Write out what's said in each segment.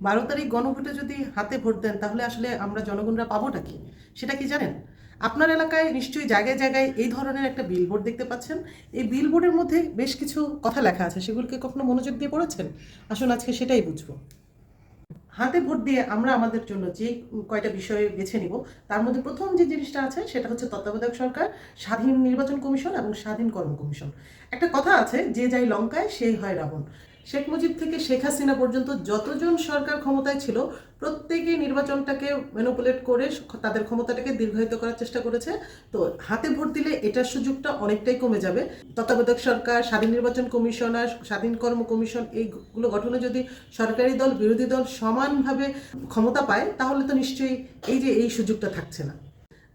বারো তারিখ গণভোটে যদি হাতে ভোট দেন, তাহলে আসলে আমরা জনগণরা পাবোটা কি? সেটা কি জানেন? আপনার এলাকায় নিশ্চয়ই জায়গায় জায়গায় এই ধরনের একটা বিলবোর্ড দেখতে পাচ্ছেন। এই বিলবোর্ডের মধ্যে বেশ কিছু কথা লেখা আছে। সেগুলোকে কখনো মনোযোগ দিয়ে পড়েছেন? আসুন আজকে সেটাই বুঝব। হাতে ভোট দিয়ে আমরা আমাদের জন্য যে কয়টা বিষয় বেছে নিব, তার মধ্যে প্রথম যে জিনিসটা আছে, সেটা হচ্ছে তত্ত্বাবধায়ক সরকার, স্বাধীন নির্বাচন কমিশন এবং স্বাধীন কর্ম কমিশন। একটা কথা আছে, যে যাই লঙ্কায়, সেই হয় রাবণ। শেখ মুজিব থেকে শেখ হাসিনা পর্যন্ত যতজন সরকার ক্ষমতায় ছিল, প্রত্যেকেই নির্বাচনটাকে ম্যানুপুলেট করে তাদের ক্ষমতাটাকে দীর্ঘায়িত করার চেষ্টা করেছে। তো হাতে ভোট দিলে এটার সুযোগটা অনেকটাই কমে যাবে। তত্ত্বাবধায়ক সরকার, স্বাধীন নির্বাচন কমিশন আর স্বাধীন কর্ম কমিশন, এইগুলো গঠনে যদি সরকারি দল, বিরোধী দল সমানভাবে ক্ষমতা পায়, তাহলে তো নিশ্চয়ই এই যে এই সুযোগটা থাকছে না।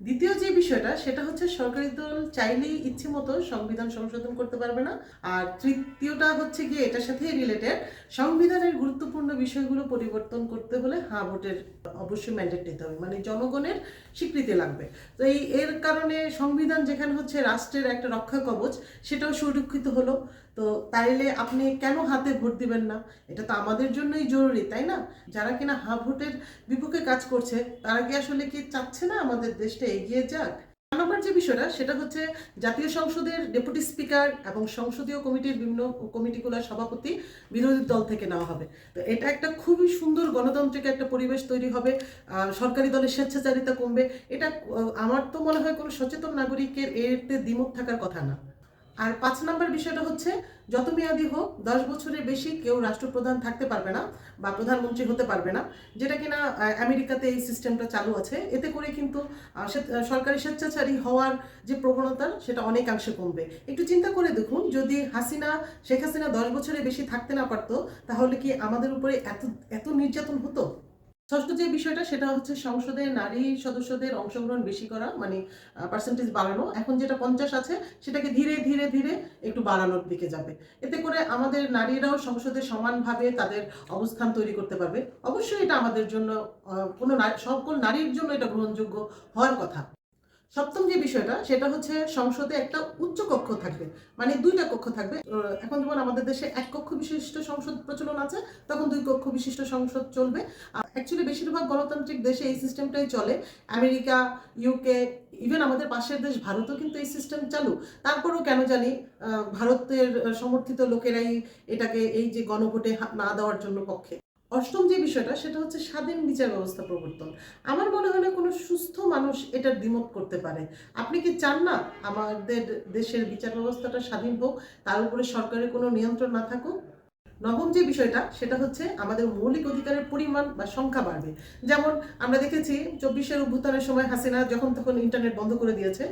দ্বিতীয় যে বিষয়টা, সেটা হচ্ছে সরকারি দল চাইলেই ইচ্ছে মতো সংবিধান সংশোধন করতে পারবে না। আর তৃতীয়টা হচ্ছে গিয়ে এটার সাথেই রিলেটেড সংবিধানের গুরুত্বপূর্ণ বিষয়গুলো পরিবর্তন করতে হলে হা ভোটের অবশ্যই ম্যান্ডেট নিতে হবে মানে জনগণের স্বীকৃতি লাগবে। তো এই, এর কারণে সংবিধান যেখানে হচ্ছে রাষ্ট্রের একটা রক্ষা কবচ, সেটাও সুরক্ষিত হলো। তো তাইলে আপনি কেন হাতে ভোট দিবেন না? এটা তো আমাদের জন্যই জরুরি, তাই না? যারা কিনা হা ভোটের বিপক্ষে কাজ করছে, তারা কি আসলে কি চাচ্ছে না আমাদের দেশটা এগিয়ে যাক? নম্বর যে বিষয়টা, সেটা হচ্ছে জাতীয় সংসদের ডেপুটি স্পিকার এবং সংসদীয় কমিটির বিভিন্ন কমিটিগুলোর সভাপতি বিরোধী দল থেকে নেওয়া হবে। তো এটা একটা খুবই সুন্দর গণতান্ত্রিক একটা পরিবেশ তৈরি হবে। সরকারি দলের স্বেচ্ছাচারিতা কমবে। এটা আমার তো মনে হয় কোনো সচেতন নাগরিকের এতে দ্বিমত থাকার কথা না। আর পাঁচ নাম্বার বিষয়টা হচ্ছে, যত মেয়াদি হোক, দশ বছরের বেশি কেউ রাষ্ট্রপ্রধান থাকতে পারবে না বা প্রধানমন্ত্রী হতে পারবে না। যেটা কিনা আমেরিকাতে এই সিস্টেমটা চালু আছে। এতে করে কিন্তু সরকারি স্বেচ্ছাচারী হওয়ার যে প্রবণতা, সেটা অনেকাংশে কমবে। একটু চিন্তা করে দেখুন, যদি হাসিনা, শেখ হাসিনা দশ বছরের বেশি থাকতে না পারতো, তাহলে কি আমাদের উপরে এত এত নির্যাতন হতো? ষষ্ঠ যে বিষয়টা, সেটা হচ্ছে সংসদে নারী সদস্যদের অংশগ্রহণ বেশি করা মানে পার্সেন্টেজ বাড়ানো। এখন যেটা পঞ্চাশ আছে, সেটাকে ধীরে ধীরে ধীরে একটু বাড়ানোর দিকে যাবে। এতে করে আমাদের নারীরাও সংসদে সমানভাবে তাদের অবস্থান তৈরি করতে পারবে। অবশ্যই এটা আমাদের জন্য কোনো সকল নারীর জন্য এটা গ্রহণযোগ্য হওয়ার কথা। সপ্তম যে বিষয়টা, সেটা হচ্ছে সংসদে একটা উচ্চ কক্ষ থাকবে। মানে দুইটা কক্ষ থাকবে। এখন যেমন আমাদের দেশে এক কক্ষ বিশিষ্ট সংসদ প্রচলন আছে, তখন দুই কক্ষ বিশিষ্ট সংসদ চলবে। অ্যাকচুয়ালি বেশিরভাগ গণতান্ত্রিক দেশে এই সিস্টেমটাই চলে। আমেরিকা ইউকে ইভেন আমাদের পাশের দেশ ভারতও কিন্তু এই সিস্টেম চালু। তারপরেও কেন জানি ভারতের সমর্থিত লোকেরাই এটাকে, এই যে গণভোটে না দেওয়ার জন্য পক্ষে। অষ্টম যে বিষয়টা, সেটা হচ্ছে স্বাধীন বিচার ব্যবস্থা প্রবর্তন। আমার মনে হয় না কোনো সুস্থ মানুষ এটা দ্বিমত করতে পারে। আপনি কি চান না আমাদের দেশের বিচার ব্যবস্থাটা স্বাধীন হোক, তার উপরে সরকারের কোনো নিয়ন্ত্রণ না থাকুক? নবম যে বিষয়টা, সেটা হচ্ছে আমাদের মৌলিক অধিকারের পরিমাণ বা সংখ্যা বাড়বে। যেমন আমরা দেখেছি চব্বিশের অভ্যুত্থানের সময় হাসিনা যখন তখন ইন্টারনেট বন্ধ করে দিয়েছে।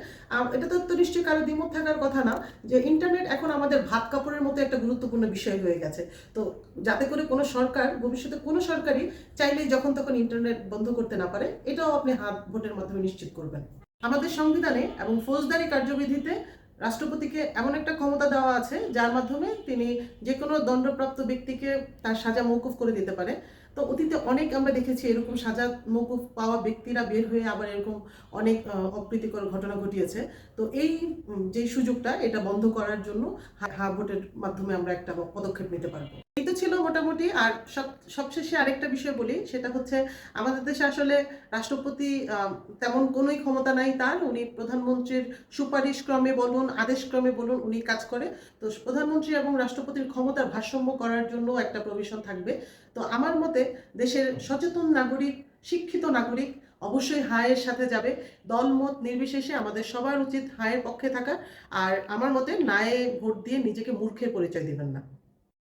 এটা তো তো নিশ্চয়ই কারও দ্বিমত থাকার কথা না যে ইন্টারনেট এখন আমাদের ভাত কাপড়ের মতো একটা গুরুত্বপূর্ণ বিষয় হয়ে গেছে। তো যাতে করে কোনো সরকার, ভবিষ্যতে কোনো সরকারই চাইলেই যখন তখন ইন্টারনেট বন্ধ করতে না পারে, এটাও আপনি হাত ভোটের মাধ্যমে নিশ্চিত করবেন। আমাদের সংবিধানে এবং ফৌজদারি কার্যবিধিতে রাষ্ট্রপতিকে এমন একটা ক্ষমতা দেওয়া আছে, যার মাধ্যমে তিনি যে কোনো দণ্ডপ্রাপ্ত ব্যক্তিকে তার সাজা মৌকুফ করে দিতে পারে। তো অতীতে অনেক আমরা দেখেছি এরকম সাজা মৌকুফ পাওয়া ব্যক্তিরা বের হয়ে আবার এরকম অনেক অপ্রীতিকর ঘটনা ঘটিয়েছে। তো এই যে সুযোগটা এটা বন্ধ করার জন্য হা- ভোটের মাধ্যমে আমরা একটা পদক্ষেপ নিতে পারব। তো ছিল মোটামুটি। আর সব, সবশেষে আরেকটা বিষয় বলি, সেটা হচ্ছে আমাদের দেশে আসলে রাষ্ট্রপতি তেমন কোনোই ক্ষমতা নাই তার। উনি প্রধানমন্ত্রীর সুপারিশ ক্রমে বলুন আদেশ ক্রমে বলুন, উনি কাজ করে। তো প্রধানমন্ত্রী এবং রাষ্ট্রপতির ক্ষমতার ভারসাম্য করার জন্য একটা প্রভিশন থাকবে। তো আমার মতে দেশের সচেতন নাগরিক, শিক্ষিত নাগরিক অবশ্যই হায়ের সাথে যাবে। দলমত নির্বিশেষে আমাদের সবার উচিত হায়ের পক্ষে থাকা। আর আমার মতে নায়ে ভোট দিয়ে নিজেকে মূর্খের পরিচয় দিবেন না।